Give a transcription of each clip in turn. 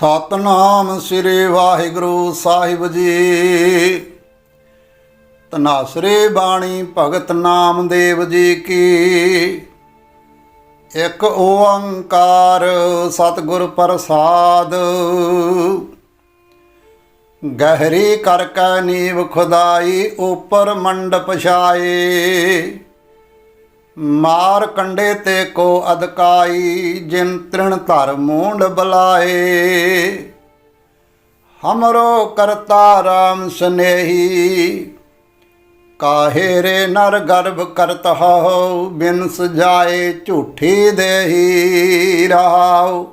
ਸਤਨਾਮ ਸ੍ਰੀ ਵਾਹਿਗੁਰੂ ਸਾਹਿਬ ਜੀ। ਤਨਾਸਰੇ ਬਾਣੀ ਭਗਤ ਨਾਮਦੇਵ ਜੀ ਕੀ। ਇੱਕ ਓੰਕਾਰ ਸਤਿਗੁਰ ਪ੍ਰਸਾਦ। ਗਹਿਰੀ ਕਰ ਕੈ ਨੀਵ ਖੁਦਾਈ, ਉਪਰ ਮੰਡਪ ਛਾਏ। ਮਾਰ ਕੰਡੇ ਤੇ ਕੋ ਅਦਕਾਈ ਜਿਨ ਤ੍ਰਿਣ ਧਰ ਮੂੰਡ ਬਲਾਏ। ਹਮਰੋ ਕਰਤਾ ਰਾਮ ਸਨੇਹੀ, ਕਾਹੇ ਰੇ ਨਰ ਗਰਭ ਕਰਤ ਹੋ ਬਿਨ ਸਜਾਏ ਝੂਠੀ ਦੇਹੀ ਰਹਾਉ।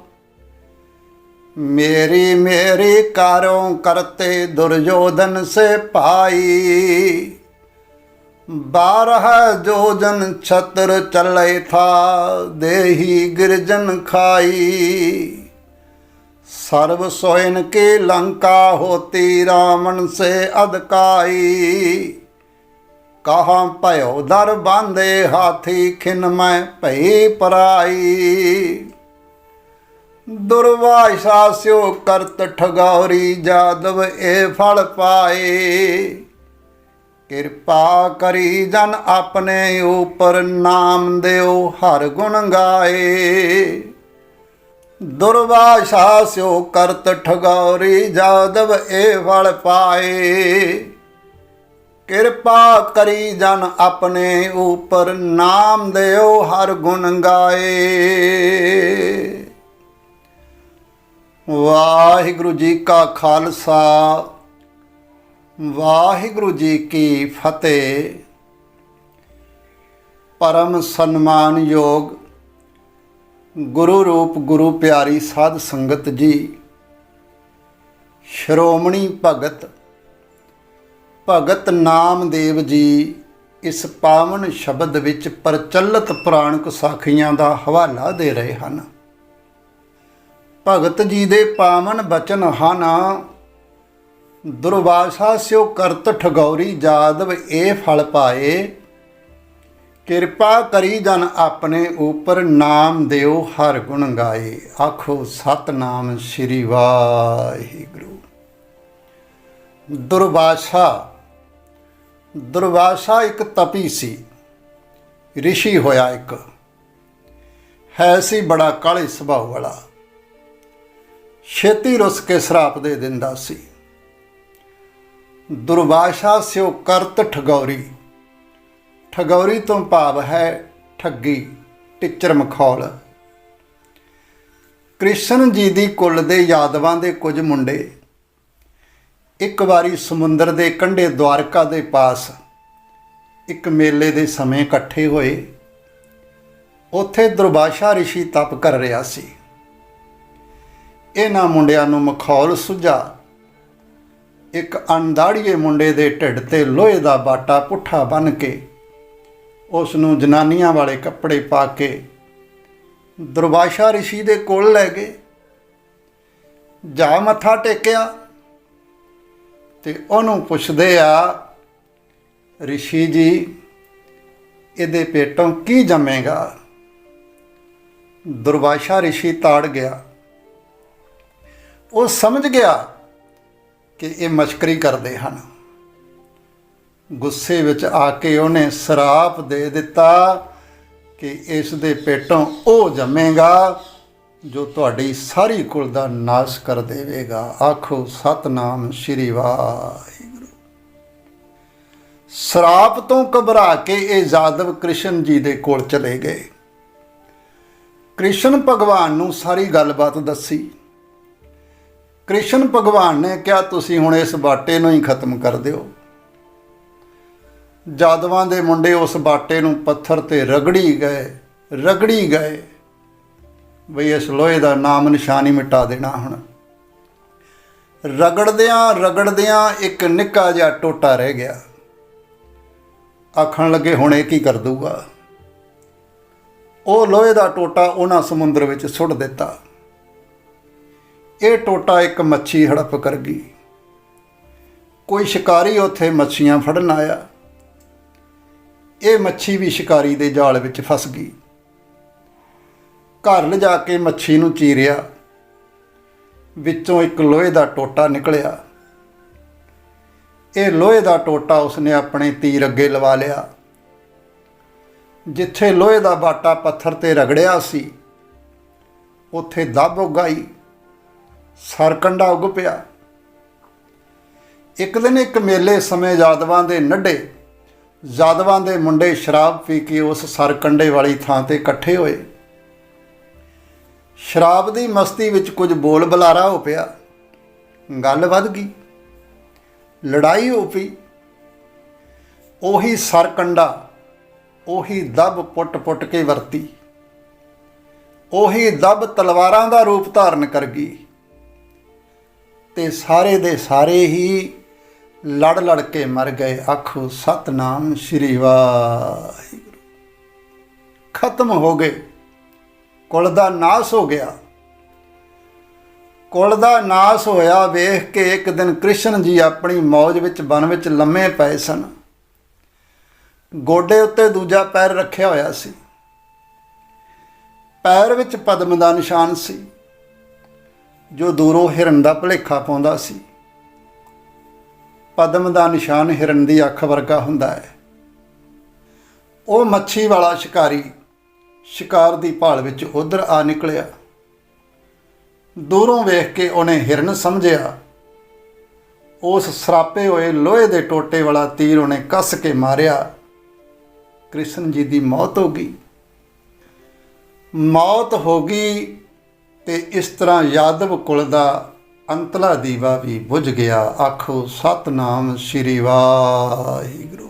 ਮੇਰੀ ਮੇਰੀ ਕਾਰੋਂ ਕਰਤੇ ਦੁਰਯੋਧਨ ਸੇ ਭਾਈ। ਬਾਰਹ ਜੋਜਨ ਛਤਰ ਚੱਲੇ ਥਾ, ਦੇਹੀ ਗਿਰਜਨ ਖਾਈ। ਸਰਬ ਸੋਇਨ ਕੇ ਲੰਕਾ ਹੋਤੀ ਰਾਵਣ ਸੇ ਅਦਕਾਈ ਕਹਾ ਭਇਓ ਦਰ ਬਾਂਦੇ ਹਾਥੀ, ਖਿਨ ਮੈਂ ਭਈ ਪਰਾਈ। ਦੁਰਵਾਸ਼ਾ ਸਿਓ ਕਰਤ ਠਗੌਰੀ, ਜਾਦਵ ਇਹ ਫਲ ਪਾਏ। ਕਿਰਪਾ ਕਰੀ ਜਨ ਆਪਣੇ ਉਪਰ ਨਾਮ ਦਿਓ, ਹਰ ਗੁਣ ਗਾਏ। ਦੁਰਵਾਸ਼ਾ ਸਿਓ ਕਰਤ ਠਗੌਰੀ, ਜਾਦਵ ਇਹ ਫਲ ਪਾਏ। ਕਿਰਪਾ ਕਰੀ ਜਨ ਆਪਣੇ ਉਪਰ ਨਾਮ ਦਿਓ, ਹਰ ਗੁਣ ਗਾਏ। ਵਾਹਿਗੁਰੂ ਜੀ ਕਾ ਖਾਲਸਾ ਵਾਹਿਗੁਰੂ ਜੀ ਕੀ ਫਤਿਹ। ਪਰਮ ਸਨਮਾਨਯੋਗ ਗੁਰੂ ਰੂਪ ਗੁਰੂ ਪਿਆਰੀ ਸਾਧ ਸੰਗਤ ਜੀ, ਸ਼੍ਰੋਮਣੀ ਭਗਤ ਭਗਤ ਨਾਮਦੇਵ ਜੀ, ਇਸ ਪਾਵਨ ਸ਼ਬਦ ਵਿੱਚ ਪ੍ਰਚਲਿਤ ਪੁਰਾਣਕ ਸਾਖੀਆਂ ਦਾ ਹਵਾਲਾ ਦੇ ਰਹੇ ਹਨ। ਭਗਤ ਜੀ ਦੇ ਪਾਵਨ ਬਚਨ ਹਨ ਦੁਰਵਾਸਾ ਸਿਓ ਕਰਤ ਠਗੌਰੀ ਜਾਦਵ ਇਹ ਫਲ ਪਾਏ। ਕਿਰਪਾ ਕਰੀ ਜਨ ਆਪਣੇ ਉਪਰ ਨਾਮ ਦਿਓ ਹਰ ਗੁਣ ਗਾਏ। ਆਖੋ, ਸਤਨਾਮ ਸ੍ਰੀ ਵਾਹਿਗੁਰੂ। ਦੁਰਵਾਸਾ। ਦੁਰਵਾਸਾ ਇੱਕ ਤਪੀ ਸੀ। ਰਿਸ਼ੀ ਹੋਇਆ ਇੱਕ। ਹੈ ਸੀ ਬੜਾ ਕਾਲੇ ਸੁਭਾਅ ਵਾਲਾ। ਛੇਤੀ ਰੁੱਸ ਕੇ ਸਰਾਪ ਦੇ ਦਿੰਦਾ ਸੀ। ਦੁਰਵਾਸ਼ਾ ਸਿਓ ਕਰਤ ਠਗੌਰੀ। ਠਗੌਰੀ ਤੋਂ ਭਾਵ ਹੈ ਠੱਗੀ, ਟਿੱਚਰ ਮਖੌਲ। ਕ੍ਰਿਸ਼ਨ ਜੀ ਦੀ ਕੁੱਲ ਦੇ ਯਾਦਵਾਂ ਦੇ ਕੁਝ ਮੁੰਡੇ। ਇੱਕ ਵਾਰੀ ਸਮੁੰਦਰ ਦੇ ਕੰਢੇ ਦਵਾਰਕਾ ਦੇ ਪਾਸ ਇੱਕ ਮੇਲੇ ਦੇ ਸਮੇਂ ਇਕੱਠੇ ਹੋਏ। ਉੱਥੇ ਦੁਰਵਾਸ਼ਾ ਰਿਸ਼ੀ ਤਪ ਕਰ ਰਿਹਾ ਸੀ। ਇਹਨਾਂ ਮੁੰਡਿਆਂ ਨੂੰ ਮਖੌਲ ਸੁਝਾ ਇੱਕ ਅਣਦਾੜੀਏ ਮੁੰਡੇ ਦੇ ਢਿੱਡ ਤੇ ਲੋਹੇ ਦਾ ਬਾਟਾ ਪੁੱਠਾ ਬੰਨ ਕੇ ਉਸ ਨੂੰ ਜਨਾਨੀਆਂ ਵਾਲੇ ਕੱਪੜੇ ਪਾ ਕੇ ਦੁਰਵਾਸ਼ਾ ਰਿਸ਼ੀ ਦੇ ਕੋਲ ਲੈ ਗਏ। ਜਾ ਮੱਥਾ ਟੇਕਿਆ ਤੇ ਉਹਨੂੰ ਪੁੱਛਦੇ ਆ, ਰਿਸ਼ੀ ਜੀ, ਇਹਦੇ ਪੇਟੋਂ ਕੀ ਜੰਮੇਗਾ? ਦੁਰਵਾਸ਼ਾ ਰਿਸ਼ੀ ਤਾੜ ਗਿਆ। ਉਹ ਸਮਝ ਗਿਆ ਕਿ ਇਹ ਮਸ਼ਕਰੀ ਕਰਦੇ ਹਨ। ਗੁੱਸੇ ਵਿੱਚ ਆ ਕੇ ਉਹਨੇ ਸਰਾਪ ਦੇ ਦਿੱਤਾ ਕਿ ਇਸ ਦੇ ਪੇਟੋਂ ਉਹ ਜੰਮੇਗਾ ਜੋ ਤੁਹਾਡੀ ਸਾਰੀ ਕੁਲ ਦਾ ਨਾਸ਼ ਕਰ ਦੇਵੇਗਾ। ਆਖੋ, ਸਤਨਾਮ ਸ੍ਰੀ ਵਾਹਿਗੁਰੂ। ਸਰਾਪ ਤੋਂ ਘਬਰਾ ਕੇ ਇਹ ਜਾਦਵ ਕ੍ਰਿਸ਼ਨ ਜੀ ਦੇ ਕੋਲ ਚਲੇ ਗਏ। ਕ੍ਰਿਸ਼ਨ ਭਗਵਾਨ ਨੂੰ ਸਾਰੀ ਗੱਲਬਾਤ ਦੱਸੀ। ਕ੍ਰਿਸ਼ਨ ਭਗਵਾਨ ਨੇ ਕਿਹਾ, ਤੁਸੀਂ ਹੁਣ ਇਸ ਬਾਟੇ ਨੂੰ ਹੀ ਖਤਮ ਕਰ ਦਿਓ। ਜਾਦਵਾਂ ਦੇ ਮੁੰਡੇ ਉਸ ਬਾਟੇ ਨੂੰ ਪੱਥਰ ਤੇ ਰਗੜੀ ਗਏ ਰਗੜੀ ਗਏ। ਬਈ ਇਸ ਲੋਹੇ ਦਾ ਨਾਮ ਨਿਸ਼ਾਨ ਹੀ ਮਿਟਾ ਦੇਣਾ ਹੁਣ। ਰਗੜਦਿਆਂ ਰਗੜਦਿਆਂ ਇੱਕ ਨਿੱਕਾ ਜਿਹਾ ਟੋਟਾ ਰਹਿ ਗਿਆ। ਆਖਣ ਲੱਗੇ, ਹੁਣ ਇਹ ਕੀ ਕਰ ਦੂਗਾ ਉਹ ਲੋਹੇ ਦਾ ਟੋਟਾ ਉਹਨਾਂ ਸਮੁੰਦਰ ਵਿੱਚ ਸੁੱਟ ਦਿੱਤਾ। ਇਹ ਟੋਟਾ ਇੱਕ ਮੱਛੀ ਹੜਪ ਕਰ ਗਈ। ਕੋਈ ਸ਼ਿਕਾਰੀ ਉੱਥੇ ਮੱਛੀਆਂ ਫੜਨ ਆਇਆ। ਇਹ ਮੱਛੀ ਵੀ ਸ਼ਿਕਾਰੀ ਦੇ ਜਾਲ ਵਿੱਚ ਫਸ ਗਈ। ਘਰ ਲਿਜਾ ਕੇ ਮੱਛੀ ਨੂੰ ਚੀਰਿਆ। ਵਿੱਚੋਂ ਇੱਕ ਲੋਹੇ ਦਾ ਟੋਟਾ ਨਿਕਲਿਆ। ਇਹ ਲੋਹੇ ਦਾ ਟੋਟਾ ਉਸਨੇ ਆਪਣੇ ਤੀਰ ਅੱਗੇ ਲਵਾ ਲਿਆ। ਜਿੱਥੇ ਲੋਹੇ ਦਾ ਬਾਟਾ ਪੱਥਰ ਤੇ ਰਗੜਿਆ ਸੀ, ਉੱਥੇ ਦੱਬ ਉਗਾਈ। ਸਰਕੰਡਾ ਉੱਗ ਪਿਆ। ਇੱਕ ਦਿਨ ਇੱਕ ਮੇਲੇ ਸਮੇਂ ਯਾਦਵਾਂ ਦੇ ਨੱਡੇ ਜਾਦਵਾਂ ਦੇ ਮੁੰਡੇ ਸ਼ਰਾਬ ਪੀ ਕੇ ਉਸ ਸਰਕੰਡੇ ਵਾਲੀ ਥਾਂ ਤੇ ਇਕੱਠੇ ਹੋਏ। ਸ਼ਰਾਬ ਦੀ ਮਸਤੀ ਵਿੱਚ ਕੁਝ ਬੋਲ ਬੁਲਾਰਾ ਹੋ ਪਿਆ। ਗੱਲ ਵੱਧ ਗਈ। ਲੜਾਈ ਹੋ ਪਈ। ਉਹੀ ਸਰਕੰਡਾ, ਉਹੀ ਦਬ ਪੁੱਟ-ਪੁੱਟ ਕੇ ਵਰਤੀ। ਉਹੀ ਦਬ ਤਲਵਾਰਾਂ ਦਾ ਰੂਪ ਧਾਰਨ ਕਰ ਗਈ। ਤੇ ਸਾਰੇ ਦੇ ਸਾਰੇ ਹੀ ਲੜ ਲੜ ਕੇ ਮਰ ਗਏ। ਆਖੋ, ਸਤਨਾਮ ਸ਼੍ਰੀ ਵਾਹਿਗੁਰੂ। ਖਤਮ ਹੋ ਗਏ। ਕੁਲ ਦਾ ਨਾਸ ਹੋ ਗਿਆ। ਕੁਲ ਦਾ ਨਾਸ ਹੋਇਆ, ਵੇਖ ਕੇ ਇੱਕ ਦਿਨ ਕ੍ਰਿਸ਼ਨ ਜੀ ਆਪਣੀ ਮੌਜ ਵਿੱਚ ਬਨ ਵਿੱਚ ਲੰਮੇ ਪਏ ਸਨ। ਗੋਡੇ ਉੱਤੇ ਦੂਜਾ ਪੈਰ ਰੱਖਿਆ ਹੋਇਆ ਸੀ। ਪੈਰ ਵਿੱਚ ਪਦਮ ਦਾ ਨਿਸ਼ਾਨ ਸੀ। ਜੋ ਦੂਰੋਂ ਹਿਰਨ ਦਾ ਭਲੇਖਾ ਪਾਉਂਦਾ ਸੀ। ਪਦਮ ਦਾ ਨਿਸ਼ਾਨ ਹਿਰਨ ਦੀ ਅੱਖ ਵਰਗਾ ਹੁੰਦਾ ਹੈ। ਉਹ ਮੱਛੀ ਵਾਲਾ ਸ਼ਿਕਾਰੀ ਸ਼ਿਕਾਰ ਦੀ ਭਾਲ ਵਿੱਚ ਉਧਰ ਆ ਨਿਕਲਿਆ। ਦੂਰੋਂ ਵੇਖ ਕੇ ਉਹਨੇ ਹਿਰਨ ਸਮਝਿਆ। ਉਸ ਸਰਾਪੇ ਹੋਏ ਲੋਹੇ ਦੇ ਟੋਟੇ ਵਾਲਾ ਤੀਰ ਉਹਨੇ ਕੱਸ ਕੇ ਮਾਰਿਆ। ਕ੍ਰਿਸ਼ਨ ਜੀ ਦੀ ਮੌਤ ਹੋ ਗਈ। ਮੌਤ ਹੋ ਗਈ ਤੇ ਇਸ ਤਰ੍ਹਾਂ ਯਾਦਵ ਕੁਲ ਦਾ ਅੰਤਲਾ ਦੀਵਾ ਵੀ ਬੁਝ ਗਿਆ। ਆਖੋ, ਸਤਨਾਮ ਸ੍ਰੀ ਵਾਹਿਗੁਰੂ।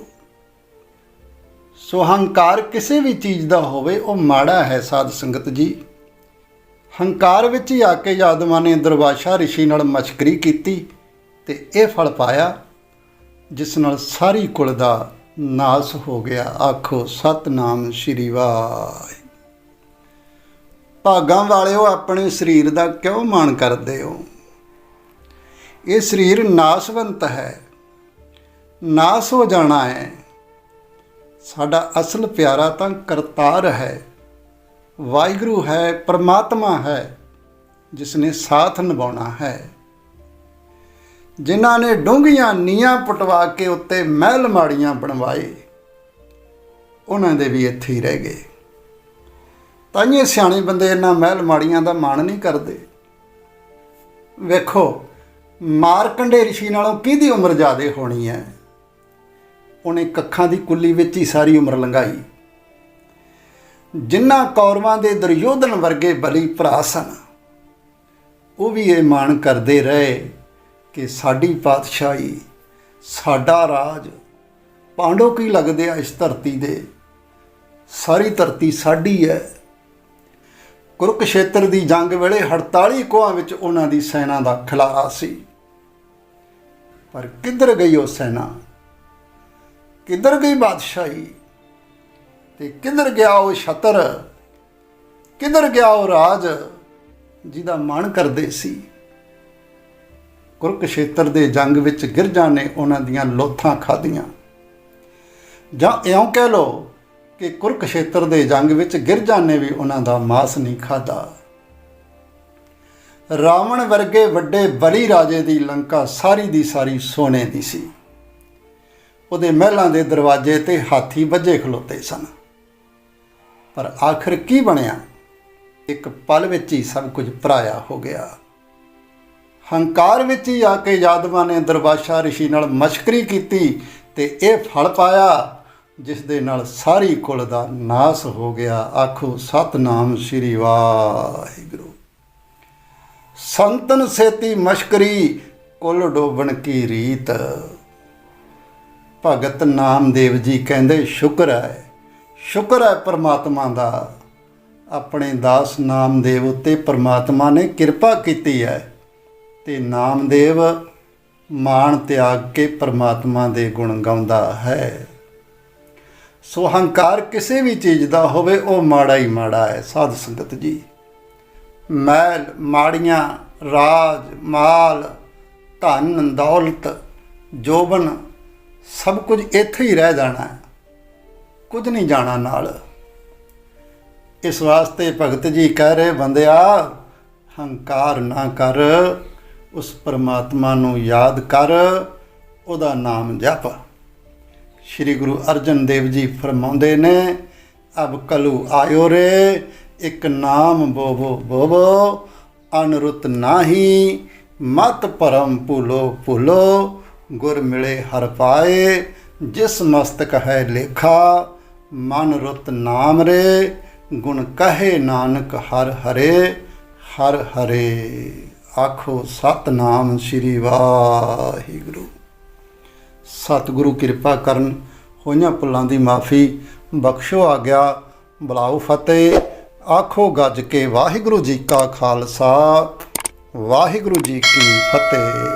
ਸੋ ਹੰਕਾਰ ਕਿਸੇ ਵੀ ਚੀਜ਼ ਦਾ ਹੋਵੇ, ਉਹ ਮਾੜਾ ਹੈ ਸਾਧ ਸੰਗਤ ਜੀ। ਹੰਕਾਰ ਵਿੱਚ ਹੀ ਆ ਕੇ ਯਾਦਵਾਂ ਨੇ ਦਰਵਾਸ਼ਾ ਰਿਸ਼ੀ ਨਾਲ ਮਸ਼ਕਰੀ ਕੀਤੀ ਤੇ ਇਹ ਫਲ ਪਾਇਆ, ਜਿਸ ਨਾਲ ਸਾਰੀ ਕੁਲ ਦਾ ਨਾਸ ਹੋ ਗਿਆ। ਆਖੋ, ਸਤਨਾਮ ਸ੍ਰੀ ਵਾਹਿਗੁਰੂ। ਭਾਗਾਂ ਵਾਲਿਓ ਆਪਣੇ ਸਰੀਰ ਦਾ ਕਿਉਂ ਮਾਣ ਕਰਦੇ ਹੋ? ਇਹ ਸਰੀਰ ਨਾਸਵੰਤ ਹੈ, ਨਾਸ ਹੋ ਜਾਣਾ ਹੈ। ਸਾਡਾ ਅਸਲ ਪਿਆਰਾ ਤਾਂ ਕਰਤਾਰ ਹੈ। ਵਾਹਿਗੁਰੂ ਹੈ, ਪਰਮਾਤਮਾ ਹੈ ਜਿਸ ਨੇ ਸਾਥ ਨਿਭਾਉਣਾ ਹੈ। ਜਿਨ੍ਹਾਂ ਨੇ ਡੂੰਘੀਆਂ ਨੀਆਂ ਪਟਵਾ ਕੇ ਉੱਤੇ ਮਹਿਲ ਮਾੜੀਆਂ ਬਣਵਾਏ, ਉਹਨਾਂ ਦੇ ਵੀ ਇੱਥੇ ਹੀ ਰਹਿ ਗਏ। ਤਾਈਏ ਸਿਆਣੇ ਬੰਦੇ ਇਹਨਾਂ ਮਹਿਲ ਮਾੜੀਆਂ ਦਾ ਮਾਣ ਨਹੀਂ ਕਰਦੇ। ਵੇਖੋ, ਮਾਰਕੰਡੇ ਰਿਸ਼ੀ ਨਾਲੋਂ ਕਿਹਦੀ ਉਮਰ ਜ਼ਿਆਦੇ ਹੋਣੀ ਹੈ? ਉਹਨੇ ਕੱਖਾਂ ਦੀ ਕੁੱਲੀ ਵਿੱਚ ਹੀ ਸਾਰੀ ਉਮਰ ਲੰਘਾਈ। ਜਿਨ੍ਹਾਂ ਕੌਰਵਾਂ ਦੇ ਦੁਰਯੋਧਨ ਵਰਗੇ ਬਲੀ ਭਰਾ ਸਨ, ਉਹ ਵੀ ਇਹ ਮਾਣ ਕਰਦੇ ਰਹੇ ਕਿ ਸਾਡੀ ਪਾਤਸ਼ਾਹੀ, ਸਾਡਾ ਰਾਜ ਪਾਂਡੋ ਕੀ ਲੱਗਦੇ ਆ ਇਸ ਧਰਤੀ ਦੇ? ਸਾਰੀ ਧਰਤੀ ਸਾਡੀ ਹੈ। ਕੁਰੂਕਸ਼ੇਤਰ ਦੀ ਜੰਗ ਵੇਲੇ 48 ਕੋਹਾਂ ਵਿੱਚ ਉਹਨਾਂ ਦੀ ਸੈਨਾ ਦਾ ਖਿਲਾਰਾ ਸੀ। ਪਰ ਕਿੱਧਰ ਗਈ ਉਹ ਸੈਨਾ? ਕਿੱਧਰ ਗਈ ਬਾਦਸ਼ਾਹੀ? ਤੇ ਕਿੱਧਰ ਗਿਆ ਉਹ ਛਤਰ? ਕਿੱਧਰ ਗਿਆ ਉਹ ਰਾਜ ਜਿਹਦਾ ਮਨ ਕਰਦੇ ਸੀ? ਕੁਰਕਸ਼ੇਤਰ ਦੇ ਜੰਗ ਵਿੱਚ ਗਿਰਜਾਂ ਨੇ ਉਹਨਾਂ ਦੀਆਂ ਲੋਥਾਂ ਖਾਧੀਆਂ। ਜਾਂ ਇਉਂ ਕਹਿ ਲਓ ਕਿ ਕੁਰਕਸ਼ੇਤਰ ਦੇ ਜੰਗ ਵਿੱਚ ਗਿਰਜਾ ਨੇ ਵੀ ਉਹਨਾਂ ਦਾ ਮਾਸ ਨਹੀਂ ਖਾਦਾ ਰਾਵਣ ਵਰਗੇ ਵੱਡੇ ਬਲੀ ਰਾਜੇ ਦੀ ਲੰਕਾ ਸਾਰੀ ਦੀ ਸਾਰੀ ਸੋਨੇ ਦੀ ਸੀ। ਉਹਦੇ ਮਹਿਲਾਂ ਦੇ ਦਰਵਾਜ਼ੇ ਤੇ ਹਾਥੀ ਵੱਜੇ ਖਲੋਤੇ ਸਨ। ਪਰ ਆਖਰ ਕੀ ਬਣਿਆ? ਇੱਕ ਪਲ ਵਿੱਚ ਹੀ ਸਭ ਕੁਝ ਪਰਾਇਆ ਹੋ ਗਿਆ। ਹੰਕਾਰ ਵਿੱਚ ਹੀ ਆ ਕੇ ਯਾਦਵਾਂ ਨੇ ਦਰਬਾਸ਼ਾ ਰਿਸ਼ੀ ਨਾਲ ਮਸ਼ਕਰੀ ਕੀਤੀ ਤੇ ਇਹ ਫਲ ਪਾਇਆ। ਜਿਸ ਦੇ ਨਾਲ ਸਾਰੀ ਕੁਲ ਦਾ ਨਾਸ ਹੋ ਗਿਆ। ਆਖੋ, ਸਤਨਾਮ ਸ੍ਰੀ ਵਾਹਿਗੁਰੂ। ਸੰਤਨ ਸੇਤੀ ਮਸ਼ਕਰੀ, ਕੁਲ ਡੋਬਣ ਕੀ ਰੀਤ। ਭਗਤ ਨਾਮਦੇਵ ਜੀ ਕਹਿੰਦੇ, ਸ਼ੁਕਰ ਹੈ ਸ਼ੁਕਰ ਹੈ ਪਰਮਾਤਮਾ ਦਾ। ਆਪਣੇ ਦਾਸ ਨਾਮਦੇਵ ਉੱਤੇ ਪਰਮਾਤਮਾ ਨੇ ਕਿਰਪਾ ਕੀਤੀ ਹੈ ਤੇ ਨਾਮਦੇਵ ਮਾਣ ਤਿਆਗ ਕੇ ਪਰਮਾਤਮਾ ਦੇ ਗੁਣ ਗਾਉਂਦਾ ਹੈ। ਸੋ ਹੰਕਾਰ ਕਿਸੇ ਵੀ ਚੀਜ਼ ਦਾ ਹੋਵੇ, ਉਹ ਮਾੜਾ ਹੀ ਮਾੜਾ ਹੈ, ਸਾਧ ਸੰਗਤ ਜੀ। ਮੈਲ, ਮਾੜੀਆਂ, ਰਾਜ, ਮਾਲ, ਧਨ, ਦੌਲਤ, ਜੋਬਨ, ਸਭ ਕੁਝ ਇੱਥੇ ਹੀ ਰਹਿ ਜਾਣਾ ਕੁਝ ਨਹੀਂ ਜਾਣਾ ਨਾਲ। ਇਸ ਵਾਸਤੇ ਭਗਤ ਜੀ ਕਹਿ ਰਹੇ, ਬੰਦਿਆ, ਹੰਕਾਰ ਨਾ ਕਰ, ਉਸ ਪਰਮਾਤਮਾ ਨੂੰ ਯਾਦ ਕਰ, ਉਹਦਾ ਨਾਮ ਜਪ। ਸ੍ਰੀ ਗੁਰੂ ਅਰਜਨ ਦੇਵ ਜੀ ਫਰਮਾਉਂਦੇ ਨੇ, ਅਬ ਕਲੂ ਆਇਓ ਰੇ, ਇੱਕ ਨਾਮ ਬੋਬੋ ਬੋਬੋ ਅਨਰੁੱਤ ਨਾਹੀ, ਮਤ ਪਰਮ ਭੁਲੋ ਭੁਲੋ, ਗੁਰ ਮਿਲੇ ਹਰ ਪਾਏ, ਜਿਸ ਮਸਤਕ ਹੈ ਲੇਖਾ, ਮਨ ਰੁੱਤ ਨਾਮ ਰੇ, ਗੁਣ ਕਹੇ ਨਾਨਕ ਹਰ ਹਰੇ ਹਰ ਹਰੇ। ਆਖੋ ਸਤਨਾਮ ਸ੍ਰੀ ਵਾਹਿਗੁਰੂ। ਸਤਿਗੁਰੂ ਕਿਰਪਾ ਕਰਨ, ਹੋਈਆਂ ਪੁੱਲਾਂ ਦੀ ਮਾਫੀ ਬਖਸ਼ੋ ਆ ਗਿਆ, ਬੁਲਾਓ ਫਤਿਹ, ਆਖੋ ਗੱਜ ਕੇ ਵਾਹਿਗੁਰੂ ਜੀ ਕਾ ਖਾਲਸਾ, ਵਾਹਿਗੁਰੂ ਜੀ ਕੀ ਫਤਿਹ।